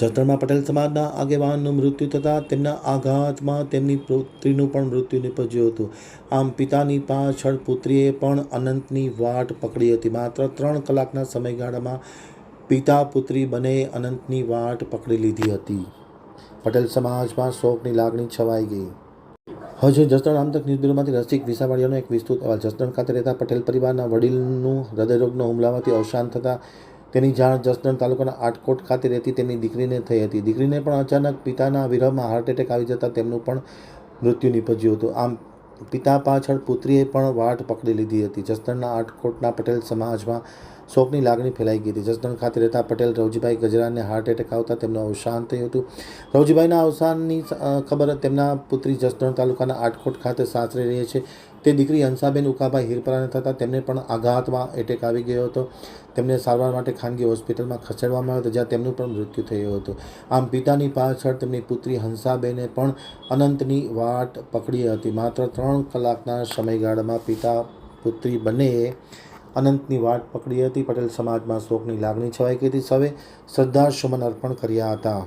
જસદણમાં પટેલ સમાજના આગેવાનનું મૃત્યુ થતાં તેમના આઘાતમાં તેમની પુત્રીનું પણ મૃત્યુ નિપજ્યું હતું. આમ પિતાની પાછળ પુત્રીએ પણ અનંતની વાટ પકડી હતી. માત્ર ત્રણ કલાકના સમયગાળામાં પિતા, પુત્રી બને અનંતની વાટ પકડી લીધી હતી. પટેલ સમાજમાં શોકની લાગણી છવાઈ ગઈ. હજુ જસદણ આમતક ન્યૂઝ રસિક વિસાવાડિયાનો એક વિસ્તૃત અહેવાલ. જસદણ ખાતે રહેતા પટેલ પરિવારના વડીલનું હૃદયરોગનો હુમલામાંથી અવસાન થતાં તેની જાણ જસદણ તાલુકાના આટકોટ ખાતે રહેતી તેની દીકરીને થઈ હતી. દીકરીને પણ અચાનક પિતાના વિરહમાં હાર્ટ એટેક આવી જતાં તેમનું પણ મૃત્યુ નિપજ્યું હતું. આમ, પિતા પાછળ પુત્રીએ પણ વાટ પકડી લીધી હતી. જસદણના આટકોટના પટેલ સમાજમાં શોકની લાગણી ફેલાઈ ગઈ હતી. જસદણ ખાતે રહેતા પટેલ, રવજીભાઈ ગજરાને હાર્ટ એટેક આવતા તેમનું અવસાન થયું હતું. રવજીભાઈના અવસાનની ખબર તેમના પુત્રી જસદણ તાલુકાના આટકોટ ખાતે સાસરે રહે છે. તે દીકરી હંસાબેન ઉકાભાઈ હિરપરાને થતાં તેમને પણ આઘાતમાં એટેક આવી ગયો હતો. તેમને સારવાર માટે ખાનગી હોસ્પિટલમાં ખસેડવામાં આવ્યો હતો, જ્યાં તેમનું પણ મૃત્યુ થયું હતું. આમ પિતાની પાછળ તેમની પુત્રી હંસાબેને પણ અનંતની વાટ પકડી હતી. માત્ર ત્રણ કલાકના સમયગાળામાં પિતા પુત્રી બંનેએ અનંતની વાટ પકડી હતી. પટેલ સમાજમાં શોકની લાગણી છવાઈ ગઈ હતી. સૌએ શ્રદ્ધા સુમન અર્પણ કર્યા હતા.